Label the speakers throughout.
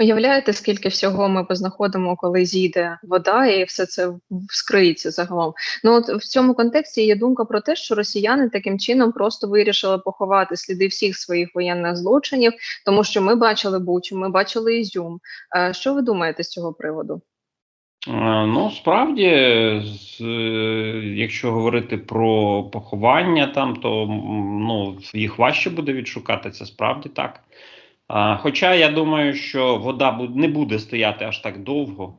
Speaker 1: Уявляєте, скільки всього ми познаходимо, коли зійде вода, і все це вскриється загалом. Ну от в цьому контексті є думка про те, що росіяни таким чином просто вирішили поховати сліди всіх своїх воєнних злочинів, тому що ми бачили Бучу, ми бачили Ізюм. Е, Що ви думаєте з цього приводу?
Speaker 2: Е, Ну, справді, з, якщо говорити про поховання там, то ну, їх важче буде відшукати, це справді так. Хоча я думаю, що вода не буде стояти аж так довго.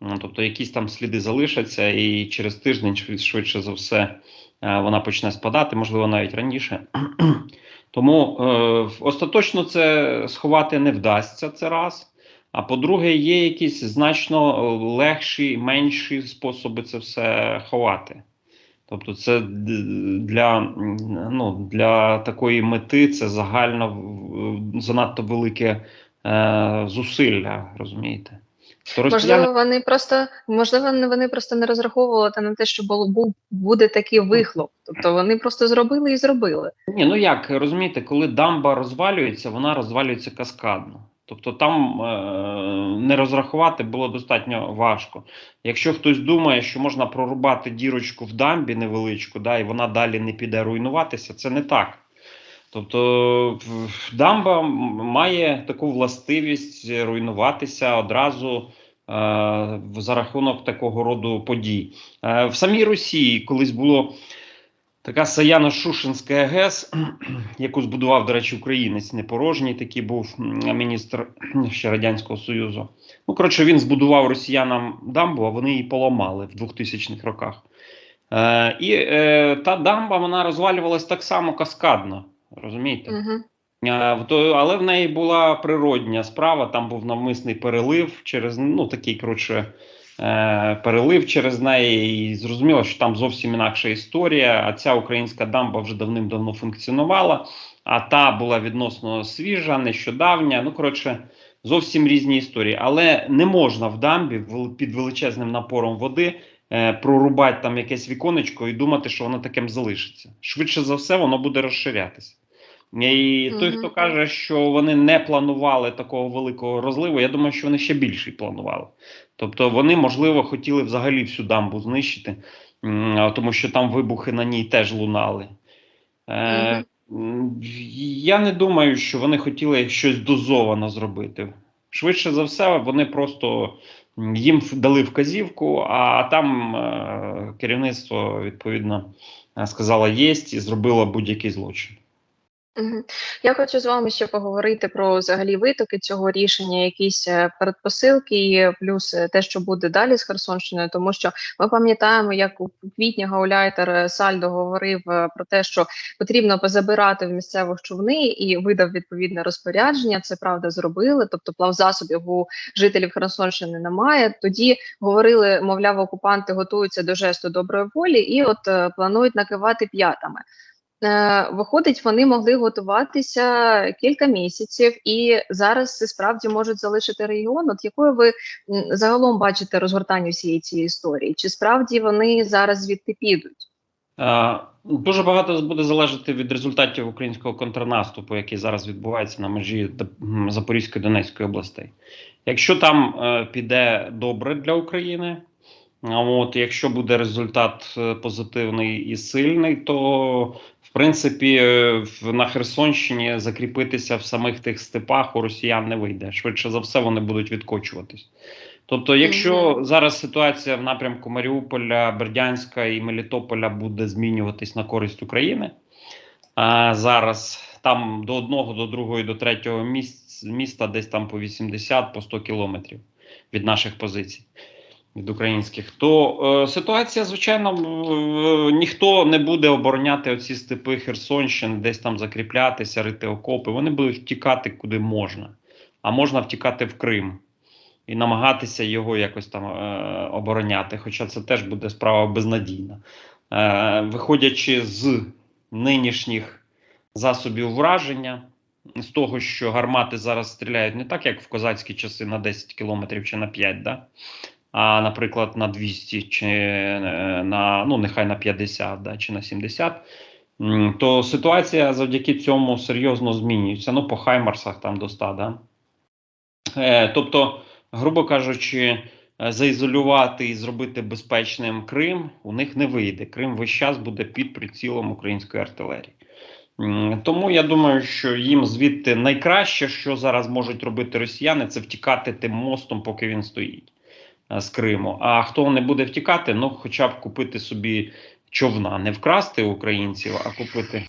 Speaker 2: Ну, Тобто якісь там сліди залишаться, і через тиждень, швидше за все, е, вона почне спадати, можливо, навіть раніше. Тому е, остаточно це сховати не вдасться це раз. А по-друге, є якісь значно легші, менші способи це все ховати. Тобто, це для, ну, для такої мети це загально занадто велике е, зусилля, розумієте? То росіяни
Speaker 1: Можливо, вони просто можливо, вони- вони просто не розраховували на те, що було був буде такий вихлоп. Тобто вони просто зробили і зробили.
Speaker 2: Ні, ну як розумієте, коли дамба розвалюється, вона розвалюється каскадно. Тобто там е, не розрахувати було достатньо важко. Якщо хтось думає, що можна прорубати дірочку в дамбі невеличку, да, і вона далі не піде руйнуватися, це не так. Тобто дамба має таку властивість руйнуватися одразу е, за рахунок такого роду подій. Е, в самій Росії колись було Така Саяно-Шушинська ГЕС, яку збудував, до речі, українець непорожній, такий був міністр ще Радянського Союзу. Ну, коротше, він збудував росіянам дамбу, а вони її поламали в 2000-х роках. Е, і е, та дамба вона розвалювалась так само каскадно. Розумієте?
Speaker 1: Угу.
Speaker 2: Е, але в неї була природня справа, там був навмисний перелив через ну такий коротше, е, перелив через неї, і зрозуміло, що там зовсім інакша історія. А ця українська дамба вже давним-давно функціонувала, а та була відносно свіжа, нещодавня. Ну, коротше, зовсім різні історії. Але не можна в дамбі під величезним напором води. е, Прорубати там якесь віконечко і думати, що воно таким залишиться. Швидше за все, воно буде розширятися. І той, хто каже, що вони не планували такого великого розливу, я думаю, що вони ще більший планували. Тобто вони, можливо, хотіли взагалі всю дамбу знищити, тому що там вибухи на ній теж лунали. Е, Я не думаю, що вони хотіли щось дозовано зробити. Швидше за все, вони просто їм дали вказівку, а там е, керівництво відповідно е, сказало єсть і зробило будь-який злочин.
Speaker 1: Я хочу з вами ще поговорити про взагалі витоки цього рішення, якісь е, передпосилки, і плюс е, те, що буде далі з Херсонщиною, тому що ми пам'ятаємо, як у квітні Гауляйтер е, Сальдо говорив про те, що потрібно позабирати в місцевих човни і видав відповідне розпорядження. Це правда зробили. Тобто плавзасобів у жителів Херсонщини немає. Тоді говорили, мовляв, окупанти готуються до жесту доброї волі, і от планують накивати п'ятами. Е, Виходить, вони могли готуватися кілька місяців, і зараз це справді можуть залишити регіон. От якою ви загалом бачите розгортання всієї цієї історії? Чи справді вони зараз звідти підуть?
Speaker 2: Е, Дуже багато буде залежати від результатів українського контрнаступу, який зараз відбувається на межі Запорізької Донецької областей. Якщо там е, піде добре для України, от якщо буде результат позитивний і сильний, то в принципі е, на Херсонщині закріпитися в самих тих степах у росіян не вийде. Швидше за все, вони будуть відкочуватись. Тобто, якщо зараз ситуація в напрямку Маріуполя, Бердянська і Мелітополя буде змінюватись на користь України, а зараз там до одного, до другого і до третього міста десь там по 80 по 100 кілометрів від наших позицій. Від українських, то е, ситуація, звичайно, е, ніхто не буде обороняти оці степи Херсонщини, десь там закріплятися, рити окопи. Вони будуть втікати куди можна, а можна втікати в Крим і намагатися його якось там е, обороняти. Хоча це теж буде справа безнадійна. Е, виходячи з нинішніх засобів враження, з того, що гармати зараз стріляють не так, як в козацькі часи на 10 кілометрів чи на 5, да? А, наприклад, на 200 чи е, на ну, нехай на 50 да, чи на 70. То ситуація завдяки цьому серйозно змінюється. Ну, по Хаймарсах там до 100, да? Е, тобто, грубо кажучи, е, заізолювати і зробити безпечним Крим у них не вийде. Крим весь час буде під прицілом української артилерії. Тому я думаю, що їм звідти найкраще, що зараз можуть робити росіяни, це втікати тим мостом, поки він стоїть з Криму. А хто не буде втікати, ну хоча б купити собі човна, не вкрасти українців, а купити